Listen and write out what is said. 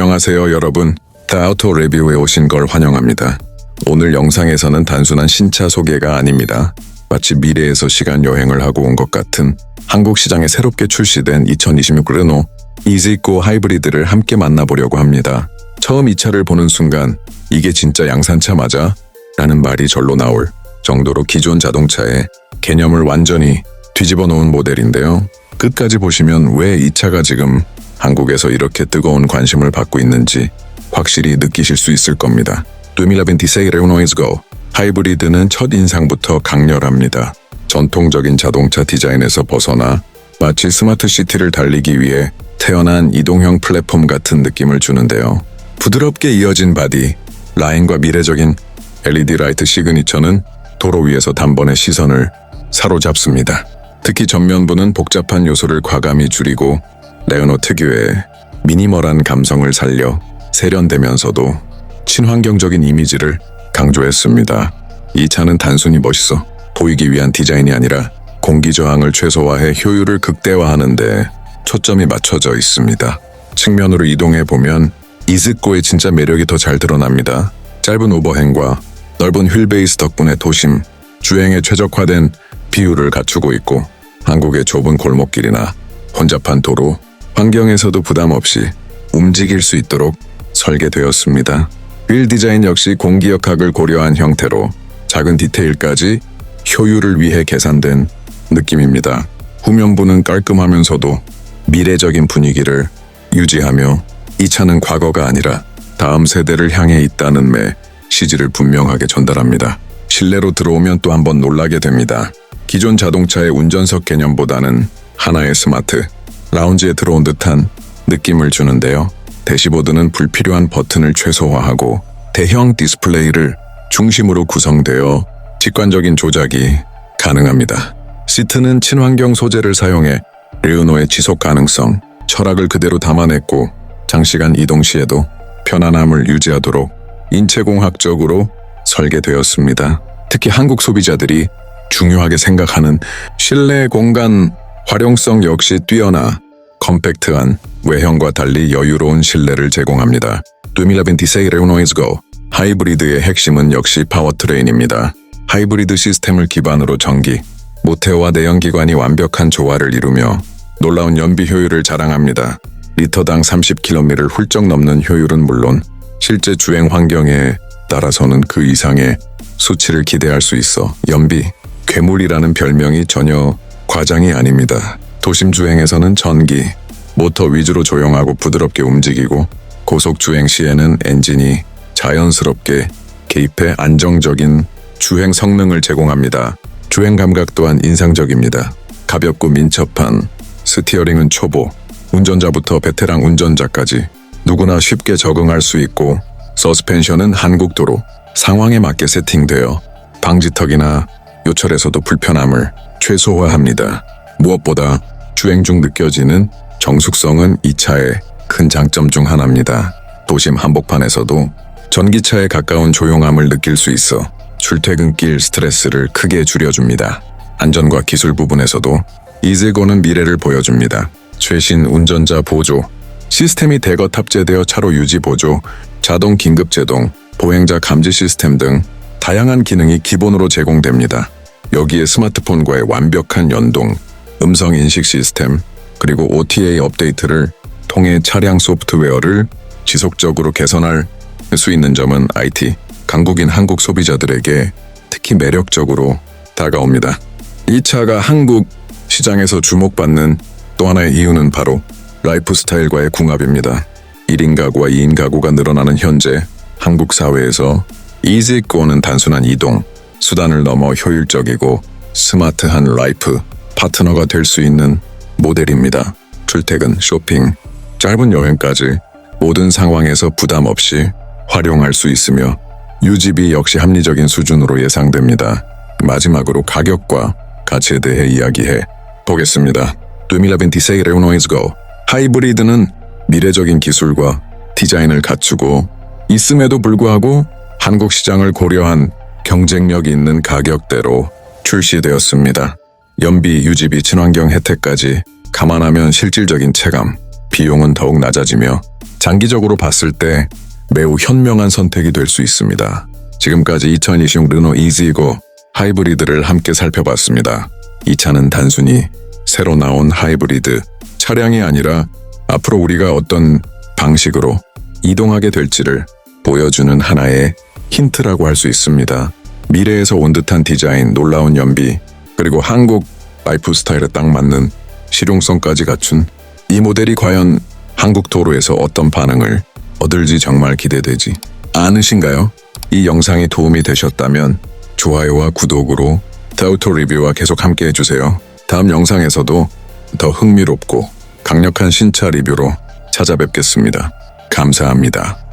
안녕하세요 여러분. 다우토 레뷰에 오신 걸 환영합니다. 오늘 영상에서는 단순한 신차 소개가 아닙니다. 마치 미래에서 시간 여행을 하고 온 것 같은 한국 시장에 새롭게 출시된 2026 르노 이지고 하이브리드를 함께 만나보려고 합니다. 처음 이 차를 보는 순간 이게 진짜 양산차 맞아? 라는 말이 절로 나올 정도로 기존 자동차의 개념을 완전히 뒤집어 놓은 모델인데요. 끝까지 보시면 왜 이 차가 지금 한국에서 이렇게 뜨거운 관심을 받고 있는지 확실히 느끼실 수 있을 겁니다. 2026 Renault Go 하이브리드는 첫 인상부터 강렬합니다. 전통적인 자동차 디자인에서 벗어나 마치 스마트 시티를 달리기 위해 태어난 이동형 플랫폼 같은 느낌을 주는데요. 부드럽게 이어진 바디, 라인과 미래적인 LED 라이트 시그니처는 도로 위에서 단번에 시선을 사로잡습니다. 특히 전면부는 복잡한 요소를 과감히 줄이고 레오노 특유의 미니멀한 감성을 살려 세련되면서도 친환경적인 이미지를 강조했습니다. 이 차는 단순히 멋있어 보이기 위한 디자인이 아니라 공기 저항을 최소화해 효율을 극대화하는데 초점이 맞춰져 있습니다. 측면으로 이동해 보면 이즈코의 진짜 매력이 더 잘 드러납니다. 짧은 오버행과 넓은 휠베이스 덕분에 도심, 주행에 최적화된 비율을 갖추고 있고 한국의 좁은 골목길이나 혼잡한 도로, 환경에서도 부담 없이 움직일 수 있도록 설계되었습니다. 휠 디자인 역시 공기역학을 고려한 형태로 작은 디테일까지 효율을 위해 계산된 느낌입니다. 후면부는 깔끔하면서도 미래적인 분위기를 유지하며 이 차는 과거가 아니라 다음 세대를 향해 있다는 매 시지를 분명하게 전달합니다. 실내로 들어오면 또 한번 놀라게 됩니다. 기존 자동차의 운전석 개념보다는 하나의 스마트 라운지에 들어온 듯한 느낌을 주는데요. 대시보드는 불필요한 버튼을 최소화하고 대형 디스플레이를 중심으로 구성되어 직관적인 조작이 가능합니다. 시트는 친환경 소재를 사용해 르노의 지속 가능성, 철학을 그대로 담아냈고 장시간 이동 시에도 편안함을 유지하도록 인체공학적으로 설계되었습니다. 특히 한국 소비자들이 중요하게 생각하는 실내 공간 활용성 역시 뛰어나 컴팩트한 외형과 달리 여유로운 실내를 제공합니다. 2026 Renault 하이브리드의 핵심은 역시 파워트레인입니다. 하이브리드 시스템을 기반으로 전기, 모태와 내연기관이 완벽한 조화를 이루며 놀라운 연비 효율을 자랑합니다. 리터당 30km를 훌쩍 넘는 효율은 물론 실제 주행 환경에 따라서는 그 이상의 수치를 기대할 수 있어 연비, 괴물이라는 별명이 전혀 과장이 아닙니다. 도심 주행에서는 전기, 모터 위주로 조용하고 부드럽게 움직이고 고속 주행 시에는 엔진이 자연스럽게 개입해 안정적인 주행 성능을 제공합니다. 주행 감각 또한 인상적입니다. 가볍고 민첩한 스티어링은 초보, 운전자부터 베테랑 운전자까지 누구나 쉽게 적응할 수 있고 서스펜션은 한국 도로 상황에 맞게 세팅되어 방지턱이나 요철에서도 불편함을 최소화합니다. 무엇보다 주행 중 느껴지는 정숙성은 이 차의 큰 장점 중 하나입니다. 도심 한복판에서도 전기차에 가까운 조용함을 느낄 수 있어 출퇴근길 스트레스를 크게 줄여줍니다. 안전과 기술 부분에서도 이즈고는 미래를 보여줍니다. 최신 운전자 보조, 시스템이 대거 탑재되어 차로 유지 보조, 자동 긴급 제동, 보행자 감지 시스템 등 다양한 기능이 기본으로 제공됩니다. 여기에 스마트폰과의 완벽한 연동, 음성 인식 시스템, 그리고 OTA 업데이트를 통해 차량 소프트웨어를 지속적으로 개선할 수 있는 점은 IT, 강국인 한국 소비자들에게 특히 매력적으로 다가옵니다. 이 차가 한국 시장에서 주목받는 또 하나의 이유는 바로 라이프 스타일과의 궁합입니다. 1인 가구와 2인 가구가 늘어나는 현재 한국 사회에서 이지고는 단순한 이동, 수단을 넘어 효율적이고 스마트한 라이프 파트너가 될 수 있는 모델입니다. 출퇴근, 쇼핑, 짧은 여행까지 모든 상황에서 부담 없이 활용할 수 있으며 유지비 역시 합리적인 수준으로 예상됩니다. 마지막으로 가격과 가치에 대해 이야기해 보겠습니다. 2026 Renault Go 하이브리드는 미래적인 기술과 디자인을 갖추고 있음에도 불구하고 한국 시장을 고려한 경쟁력 있는 가격대로 출시되었습니다. 연비, 유지비, 친환경 혜택까지 감안하면 실질적인 체감, 비용은 더욱 낮아지며 장기적으로 봤을 때 매우 현명한 선택이 될 수 있습니다. 지금까지 2026 르노 이지고 하이브리드를 함께 살펴봤습니다. 이 차는 단순히 새로 나온 하이브리드 차량이 아니라 앞으로 우리가 어떤 방식으로 이동하게 될지를 보여주는 하나의 힌트라고 할 수 있습니다. 미래에서 온 듯한 디자인, 놀라운 연비, 그리고 한국 라이프 스타일에 딱 맞는 실용성까지 갖춘 이 모델이 과연 한국 도로에서 어떤 반응을 얻을지 정말 기대되지 않으신가요? 이 영상이 도움이 되셨다면 좋아요와 구독으로 다우토 리뷰와 계속 함께 해주세요. 다음 영상에서도 더 흥미롭고 강력한 신차 리뷰로 찾아뵙겠습니다. 감사합니다.